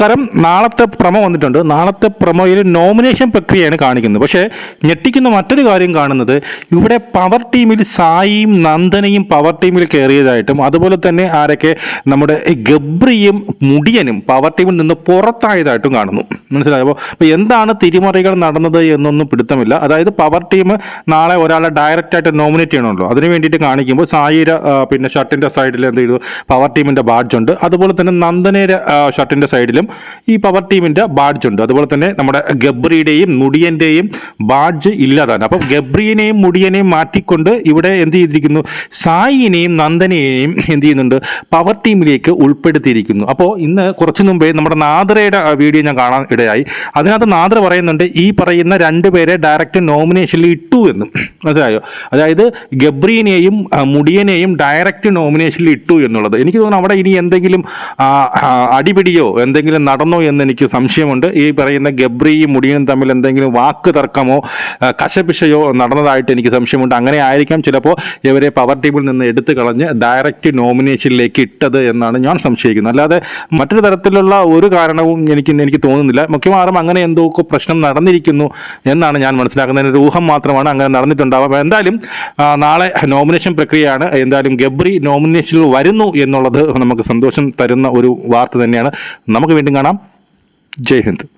നമസ്കാരം. നാളത്തെ പ്രമോ വന്നിട്ടുണ്ട്. നാളത്തെ പ്രമോയിൽ നോമിനേഷൻ പ്രക്രിയയാണ് കാണിക്കുന്നത്. പക്ഷേ ഞെട്ടിക്കുന്ന മറ്റൊരു കാര്യം കാണുന്നത് ഇവിടെ പവർ ടീമിൽ സായിയും നന്ദനയും പവർ ടീമിൽ കയറിയതായിട്ടും അതുപോലെ തന്നെ ആരൊക്കെ നമ്മുടെ ഗബ്രിയും മുടിയനും പവർ ടീമിൽ നിന്ന് പുറത്തായതായിട്ടും കാണുന്നു. മനസ്സിലായപ്പോൾ അപ്പോൾ എന്താണ് തിരിമറികൾ നടന്നത് എന്നൊന്നും പിടുത്തമില്ല. അതായത് പവർ ടീം നാളെ ഒരാളെ ഡയറക്റ്റായിട്ട് നോമിനേറ്റ് ചെയ്യണമല്ലോ. അതിന് വേണ്ടിയിട്ട് കാണിക്കുമ്പോൾ സായിയുടെ പിന്നെ ഷർട്ടിന്റെ സൈഡിൽ എന്ത് ചെയ്തു? പവർ ടീമിന്റെ ബാഡ്ജ് ഉണ്ട് അതുപോലെ തന്നെ നന്ദനയുടെ ഷർട്ടിന്റെ സൈഡിലും ഈ പവർ ടീമിന്റെ ബാഡ്ജ് ഉണ്ട്. അതുപോലെ തന്നെ നമ്മുടെ ഗബ്രിയുടെയും മുടിയന്റെയും ബാഡ്ജ് ഇല്ലാതാണ് അപ്പം ഗബ്രിയനെയും മുടിയനെയും മാറ്റിക്കൊണ്ട് ഇവിടെ എന്ത് ചെയ്തിരിക്കുന്നു? സായിനെയും നന്ദനെയും എന്ത് ചെയ്യുന്നുണ്ട്? പവർ ടീമിലേക്ക് ഉൾപ്പെടുത്തിയിരിക്കുന്നു. അപ്പോൾ ഇന്ന് കുറച്ച് മുമ്പേ നമ്മുടെ നാദ്രയുടെ വീഡിയോ ഞാൻ കാണാൻ ഇടയായി. അതിനകത്ത് നാദ്ര പറയുന്നുണ്ട് ഈ പറയുന്ന രണ്ട് പേരെ ഡയറക്റ്റ് നോമിനേഷനിൽ ഇട്ടു എന്നും. മനസ്സിലായോ? അതായത് ഗബ്രീനെയും മുടിയനെയും ഡയറക്റ്റ് നോമിനേഷനിൽ ഇട്ടു എന്നുള്ളത്. എനിക്ക് തോന്നുന്നു അവിടെ ഇനി എന്തെങ്കിലും അടിപിടിയോ എന്തെങ്കിലും നടന്നോ എന്ന് എനിക്ക് സംശയമുണ്ട്. ഈ പറയുന്ന ഗബ്രിയും മുടിയനും തമ്മിൽ എന്തെങ്കിലും വാക്ക് തർക്കമോ കശപിശയോ നടന്നതായിട്ട് എനിക്ക് സംശയമുണ്ട്. അങ്ങനെ ആയിരിക്കാം ചിലപ്പോൾ ഇവരെ പവർ ടീമിൽ നിന്ന് എടുത്തു കളഞ്ഞ് ഡയറക്റ്റ് നോമിനേഷനിലേക്ക് ഇട്ടത് എന്നാണ് ഞാൻ സംശയിക്കുന്നത്. അല്ലാതെ മറ്റൊരു തരത്തിലുള്ള ഒരു കാരണവും എനിക്ക് എനിക്ക് തോന്നുന്നില്ല. മിക്കവാറും അങ്ങനെ എന്തോ പ്രശ്നം നടന്നിരിക്കുന്നു എന്നാണ് ഞാൻ മനസ്സിലാക്കുന്നത്. ഒരു ഊഹം മാത്രമാണ് അങ്ങനെ നടന്നിട്ടുണ്ടാവുക. എന്തായാലും നാളെ നോമിനേഷൻ പ്രക്രിയയാണ്. എന്തായാലും ഗബ്രി നോമിനേഷനിൽ വരുന്നു എന്നുള്ളത് നമുക്ക് സന്തോഷം തരുന്ന ഒരു വാർത്ത തന്നെയാണ്. നമുക്ക് വീണ്ടും കാണാം. ജയ് ഹിന്ദ്.